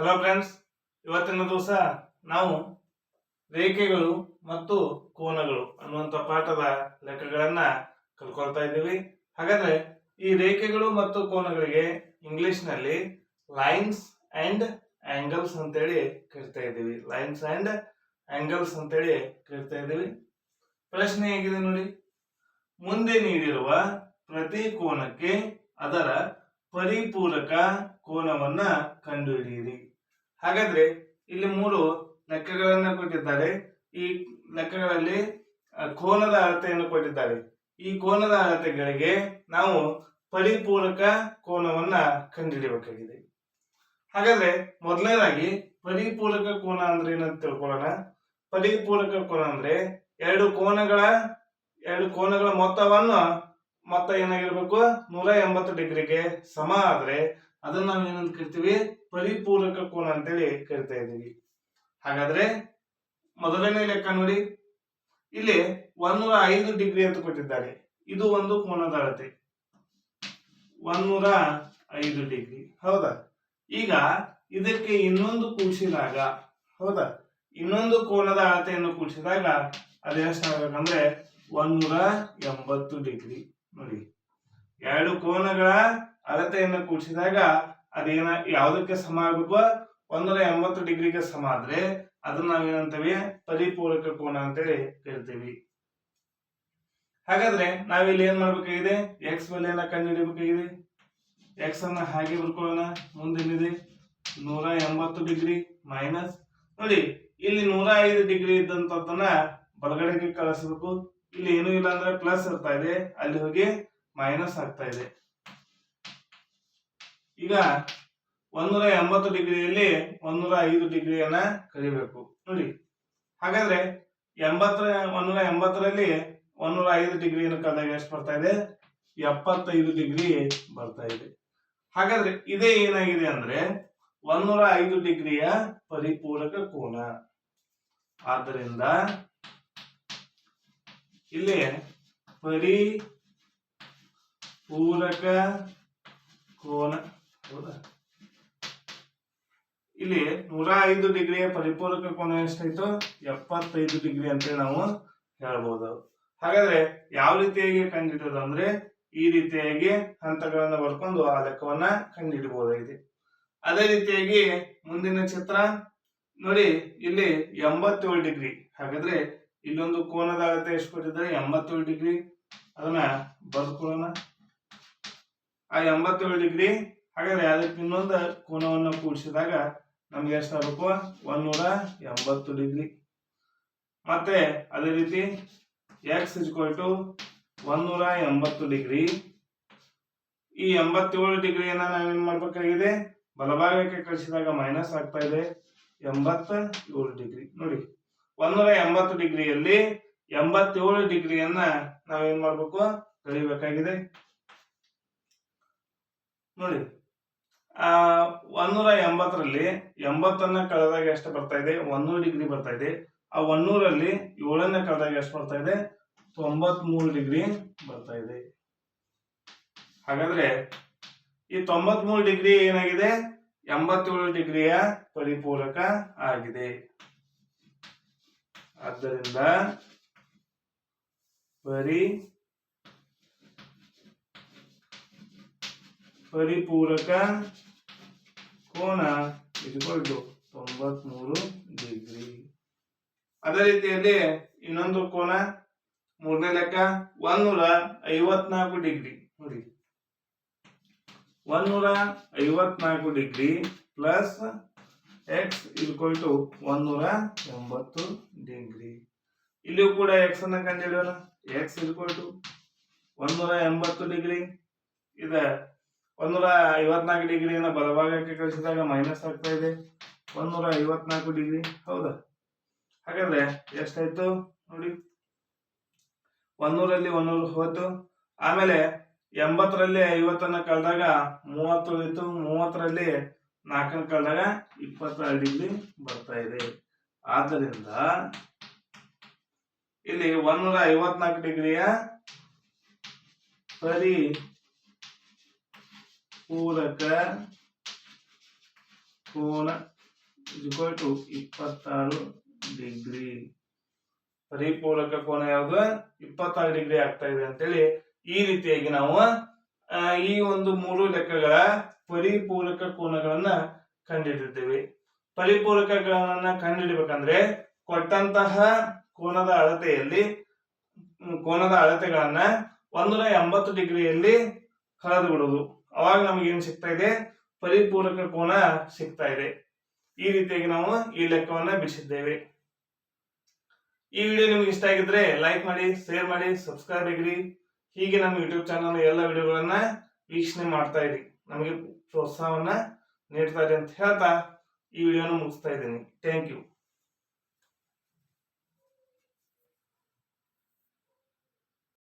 Hello friends ಇವತ್ತಿನ ದಿವಸ ನಾವು ರೇಖೆಗಳು ಮತ್ತು ಕೋನಗಳು ಅನ್ನುವಂಥ ಪಾಠದ ಲೆಕ್ಕಗಳನ್ನ ಕಲ್ಕೊಳ್ತಾ ಇದ್ದೀವಿ. ಹಾಗಾದ್ರೆ ಈ ರೇಖೆಗಳು ಮತ್ತು ಕೋನಗಳಿಗೆ ಇಂಗ್ಲಿಷ್ನಲ್ಲಿ ಲೈನ್ಸ್ ಅಂಡ್ ಆಂಗಲ್ಸ್ ಅಂತೇಳಿ ಕರಿತಾ ಇದ್ದೀವಿ. ಲೈನ್ಸ್ ಅಂಡ್ ಆಂಗಲ್ಸ್ ಅಂತೇಳಿ ಕರಿತಾ ಇದ್ದೀವಿ. ಪ್ರಶ್ನೆ ಹೇಗಿದೆ ನೋಡಿ. ಮುಂದೆ ನೀಡಿರುವ ಪ್ರತಿ ಕೋನಕ್ಕೆ ಅದರ ಪರಿಪೂರಕ ಕೋನವನ್ನ ಕಂಡುಹಿಡಿಯಿರಿ. ಹಾಗಾದ್ರೆ ಇಲ್ಲಿ ಮೂರು ಲೆಕ್ಕಗಳನ್ನು ಕೊಟ್ಟಿದ್ದಾರೆ. ಈ ಲೆಕ್ಕಗಳಲ್ಲಿ ಕೋನದ ಅಳತೆಯನ್ನು ಕೊಟ್ಟಿದ್ದಾರೆ. ಈ ಕೋನದ ಅಳತೆಗಳಿಗೆ ನಾವು ಪರಿಪೂರಕ ಕೋನವನ್ನ ಕಂಡುಹಿಡಿಯಬೇಕಾಗಿದೆ. ಹಾಗಾದ್ರೆ ಮೊದಲನೇದಾಗಿ ಪರಿಪೂರಕ ಕೋನ ಅಂದ್ರೆ ಏನಂತ ತಿಳ್ಕೊಳ್ಳೋಣ. ಪರಿಪೂರಕ ಕೋನ ಅಂದ್ರೆ ಎರಡು ಕೋನಗಳ ಎರಡು ಕೋನಗಳ ಮೊತ್ತವನ್ನು, ಮೊತ್ತ ಏನಾಗಿರ್ಬೇಕು? ನೂರ ಎಂಬತ್ತು ಡಿಗ್ರಿಗೆ ಸಮ ಆದ್ರೆ ಅದನ್ನ ನಾವು ಏನಂತ ಕರಿತೀವಿ? ಪರಿಪೂರಕ ಕೋನ ಅಂತೇಳಿ ಕರಿತಾ ಇದ್ದೀವಿ ಹಾಗಾದ್ರೆ ಮೊದಲನೇ ಲೆಕ್ಕ ನೋಡಿ. ಇಲ್ಲಿ ಒಂದೂರ ಐದು ಡಿಗ್ರಿ ಅಂತ ಕೊಟ್ಟಿದ್ದಾರೆ. ಇದು ಒಂದು ಕೋನದ ಅಳತೆ. ಒಂದೂರ ಐದು ಡಿಗ್ರಿ. ಹೌದಾ? ಈಗ ಇದಕ್ಕೆ ಇನ್ನೊಂದು ಕೂಡಿಸಿದಾಗ ಹೌದಾ? ಇನ್ನೊಂದು ಕೋನದ ಅಳತೆಯನ್ನು ಕೂಡಿಸಿದಾಗ ಅದು ಎಷ್ಟಾಗಬೇಕಂದ್ರೆ ಒಂದೂರ ಎಂಬತ್ತು ಡಿಗ್ರಿ. ನೋಡಿ. ಎರಡು ಕೋನಗಳ ಅಳತೆಯನ್ನು ಕೂಡಿಸಿದಾಗ ಅದೇನ ಯಾವುದಕ್ಕೆ ಸಮ ಆಗಬೇಕು? ಒಂದೂರ ಎಂಬತ್ತು ಡಿಗ್ರಿಗೆ ಸಮ ಆದ್ರೆ ಅದನ್ನ ನಾವೇನಂತೇವೆ? ಪರಿಪೂರಕ ಕೋನ ಅಂತೇಳಿ ಕರಿತೀವಿ ಹಾಗಾದ್ರೆ ನಾವಿಲ್ಲಿ ಏನ್ ಮಾಡ್ಬೇಕಾಗಿದೆ? ಎಕ್ಸ್ ಬೆಲೆಯನ್ನ ಕಂಡುಹಿಡಿಯಬೇಕಾಗಿದೆ. ಎಕ್ಸ್ ಅನ್ನ ಹಾಗೆ ಬರ್ಕೊಳ್ಳೋಣ ಮುಂದೇನಿದೆ ನೂರ ಎಂಬತ್ತು ಡಿಗ್ರಿ ಮೈನಸ್ ನೋಡಿ, ಇಲ್ಲಿ ನೂರ ಐದು ಡಿಗ್ರಿ ಇದ್ದಂತದನ್ನ ಬಲಗಡೆಗೆ ಕಳಿಸಬೇಕು. ಇಲ್ಲಿ ಏನೂ ಇಲ್ಲ ಅಂದ್ರೆ ಪ್ಲಸ್ ಇರ್ತಾ ಇದೆ. ಅಲ್ಲಿ ಹೋಗಿ ಮೈನಸ್ ಆಗ್ತಾ ಇದೆ. ಈಗ ಒಂದೂರ ಎಂಬತ್ತು ಡಿಗ್ರಿಯಲ್ಲಿ ಒಂದೂರ ಐದು ಡಿಗ್ರಿಯನ್ನ ಕರಿಬೇಕು ನೋಡಿ, ಹಾಗಾದ್ರೆ ಎಂಬತ್ತರ, ಒಂದೂರ ಎಂಬತ್ತರಲ್ಲಿ ಒಂದೂರ ಐದು ಡಿಗ್ರಿಯನ್ನು ಕಳೆದಾಗ ಎಷ್ಟು ಬರ್ತಾ ಇದೆ? ಎಪ್ಪತ್ತೈದು ಡಿಗ್ರಿ ಬರ್ತಾ ಇದೆ. ಹಾಗಾದ್ರೆ ಇದೇ ಏನಾಗಿದೆ ಅಂದ್ರೆ ಒಂದೂರ ಐದು ಡಿಗ್ರಿಯ ಪರಿಪೂರಕ ಕೋನ. ಆದ್ದರಿಂದ ಇಲ್ಲಿ ಪರಿಪೂರಕ ಕೋನ ಇಲ್ಲಿ ನೂರ ಐದು ಡಿಗ್ರಿಯ ಪರಿಪೂರಕ ಕೋನ ಎಷ್ಟಾಯ್ತು? ಎಪ್ಪತ್ತೈದು ಡಿಗ್ರಿ ಅಂತ ನಾವು ಹೇಳ್ಬೋದು. ಹಾಗಾದ್ರೆ ಯಾವ ರೀತಿಯಾಗಿ ಕಂಡಿಡಿಯೋದು ಅಂದ್ರೆ ಈ ರೀತಿಯಾಗಿ ಹಂತಗಳನ್ನ ಬರ್ಕೊಂಡು ಆ ಲೆಕ್ಕವನ್ನ ಕಂಡುಹಿಡಬಹುದಾಗಿದೆ ಅದೇ ರೀತಿಯಾಗಿ ಮುಂದಿನ ಚಿತ್ರ. ನೋಡಿ, ಇಲ್ಲಿ ಎಂಬತ್ತೇಳು ಡಿಗ್ರಿ. ಹಾಗಾದ್ರೆ ಇಲ್ಲೊಂದು ಕೋನದ ಅಳತೆ ಎಷ್ಟು ಕೊಟ್ಟಿದ್ದಾರೆ? ಎಂಬತ್ತೇಳು ಡಿಗ್ರಿ. ಅದನ್ನ ಬರ್ಕೊಳ್ಳೋಣ ಆ ಎಂಬತ್ತೇಳು ಡಿಗ್ರಿ ಹಾಗಾದ್ರೆ ಅದಕ್ಕೆ ಇನ್ನೊಂದು ಕೋನವನ್ನು ಕೂಡಿಸಿದಾಗ ನಮ್ಗೆ ಎಷ್ಟಾಗಬೇಕು ನೂರ ಎಂಬತ್ತು ಡಿಗ್ರಿ. ಮತ್ತೆ ಅದೇ ರೀತಿ ಎಕ್ಸ್ ಇಸ್ಕೊಲ್ ಟು ಒಂದೂರ ಎಂಬತ್ತು ಡಿಗ್ರಿ. ಈ ಎಂಬತ್ತೇಳು ಡಿಗ್ರಿಯನ್ನ ನಾವೇನ್ ಮಾಡ್ಬೇಕಾಗಿದೆ? ಬಲಭಾಗಕ್ಕೆ ಕಳಿಸಿದಾಗ ಮೈನಸ್ ಆಗ್ತಾ ಇದೆ. ಎಂಬತ್ತ ಏಳು ಡಿಗ್ರಿ. ನೋಡಿ, ಒಂದೂರ ಎಂಬತ್ತು ಡಿಗ್ರಿಯಲ್ಲಿ ಎಂಬತ್ತೇಳು ಡಿಗ್ರಿಯನ್ನ ನಾವೇನ್ ಮಾಡ್ಬೇಕು? ಕಳಿಬೇಕಾಗಿದೆ. ನೋಡಿ ಒಂದೂರ ಎಂಬತ್ತರಲ್ಲಿ ಎಂಬತ್ತನ್ನ ಕಳೆದಾಗ ಎಷ್ಟು ಬರ್ತಾ ಇದೆ? ಒಂದೂರು ಡಿಗ್ರಿ ಬರ್ತಾ ಇದೆ. ಆ ಒನ್ನೂರಲ್ಲಿ ಏಳನ್ನ ಕಳೆದಾಗ ಎಷ್ಟು ಬರ್ತಾ ಇದೆ? ತೊಂಬತ್ಮೂರು ಡಿಗ್ರಿ ಬರ್ತಾ ಇದೆ. ಹಾಗಾದ್ರೆ ಈ ತೊಂಬತ್ಮೂರು ಡಿಗ್ರಿ ಏನಾಗಿದೆ? ಎಂಬತ್ತೇಳು ಡಿಗ್ರಿಯ ಪರಿಪೂರಕ ಆಗಿದೆ. ಆದ್ದರಿಂದ ಪರಿ ಪರಿಪೂರಕ ಕೋನ ಇದುಗಳು ತೊಂಬತ್ಮೂರು ಡಿಗ್ರಿ ಅದೇ ರೀತಿಯಲ್ಲಿ ಇನ್ನೊಂದು ಕೋನ ಮೂರನೇ ಲೆಕ್ಕ ಒಂದೂರ ಐವತ್ನಾಲ್ಕು ಡಿಗ್ರಿ ನೋಡಿ. ಒಂದೂರ ಐವತ್ನಾಲ್ಕು degree plus x equal to ಒಂದೂರ ಎಂಬತ್ತು ಡಿಗ್ರಿ ಇಲ್ಲಿಯೂ ಕೂಡ ಎಕ್ಸ್ ಅನ್ನ ಕಂಡುಹಿಡಿಯೋಣ. ಎಕ್ಸ್ ಇಕ್ವಲ್ ಟು ಒಂದೂರ ಎಂಬತ್ತು ಡಿಗ್ರಿ ಇದ ಒಂದೂರ ಐವತ್ನಾಲ್ಕು ಡಿಗ್ರಿಯನ್ನ ಬಲಭಾಗಕ್ಕೆ ಕಳಿಸಿದಾಗ ಮೈನಸ್ ಆಗ್ತಾ ಇದೆ. ಒಂದೂರ ಐವತ್ನಾಲ್ಕು ಡಿಗ್ರಿ ಹೌದಾ? ಹಾಗಾದ್ರೆ ಎಷ್ಟಾಯ್ತು ನೋಡಿ. ಒಂದೂರಲ್ಲಿ ಒಂದೂರು ಹೋಯ್ತು. ಆಮೇಲೆ ಎಂಬತ್ತರಲ್ಲಿ ಐವತ್ತನ್ನ ಕಳೆದಾಗ ಮೂವತ್ತು ಉಳಿತು ಮೂವತ್ತರಲ್ಲಿ ನಾಲ್ಕನ್ನ ಕಳೆದಾಗ ಇಪ್ಪತ್ತಾರು ಡಿಗ್ರಿ ಬರ್ತಾ ಇದೆ. ಆದ್ದರಿಂದ ಇಲ್ಲಿ ಒಂದೂರ ಐವತ್ನಾಲ್ಕು ಡಿಗ್ರಿಯ ಪರಿ ಪೂರಕ ಕೋನ ಇಕ್ವಲ್ ಟು ಇಪ್ಪತ್ತಾರು ಡಿಗ್ರಿ ಪರಿಪೂರಕ ಕೋನ ಯಾವುದು? ಇಪ್ಪತ್ತಾರು ಡಿಗ್ರಿ ಆಗ್ತಾ ಇದೆ ಅಂತೇಳಿ ಈ ರೀತಿಯಾಗಿ ನಾವು ಈ ಒಂದು ಮೂರು ಲೆಕ್ಕಗಳ ಪರಿಪೂರಕ ಕೋನಗಳನ್ನ ಕಂಡುಹಿಡಿದಿದ್ದೇವೆ ಪರಿಪೂರಕಗಳನ್ನ ಕಂಡುಹಿಡಿಬೇಕಂದ್ರೆ ಕೊಟ್ಟಂತಹ ಕೋನದ ಅಳತೆಯಲ್ಲಿ ಕೋನದ ಅಳತೆಗಳನ್ನ ಒಂದೂರ ಎಂಬತ್ತು ಡಿಗ್ರಿಯಲ್ಲಿ ಕಳೆದು ಬಿಡುವುದು ಅವಾಗ ನಮಗೆ ಏನ್ ಸಿಗ್ತಾ ಇದೆ? ಪರಿಪೂರಕ ಕೋನ ಸಿಗ್ತಾ ಇದೆ. ಈ ರೀತಿಯಾಗಿ ನಾವು ಈ ಲೆಕ್ಕವನ್ನ ಬಿಡಿಸಿದ್ದೇವೆ. ಈ ವಿಡಿಯೋ ನಿಮ್ಗೆ ಇಷ್ಟ ಆಗಿದ್ರೆ ಲೈಕ್ ಮಾಡಿ, ಶೇರ್ ಮಾಡಿ, ಸಬ್ಸ್ಕ್ರೈಬ್ ಆಗಿರಿ. ಹೀಗೆ ನಮ್ಮ ಯೂಟ್ಯೂಬ್ ಚಾನಲ್ ಎಲ್ಲ ವಿಡಿಯೋಗಳನ್ನ ವೀಕ್ಷಣೆ ಮಾಡ್ತಾ ಇರಿ. ನಮಗೆ ಪ್ರೋತ್ಸಾಹವನ್ನ ನೀಡ್ತಾ ಇರಿ ಅಂತ ಹೇಳ್ತಾ ಈ ವಿಡಿಯೋನ ಮುಗಿಸ್ತಾ ಇದ್ದೀನಿ. Thank you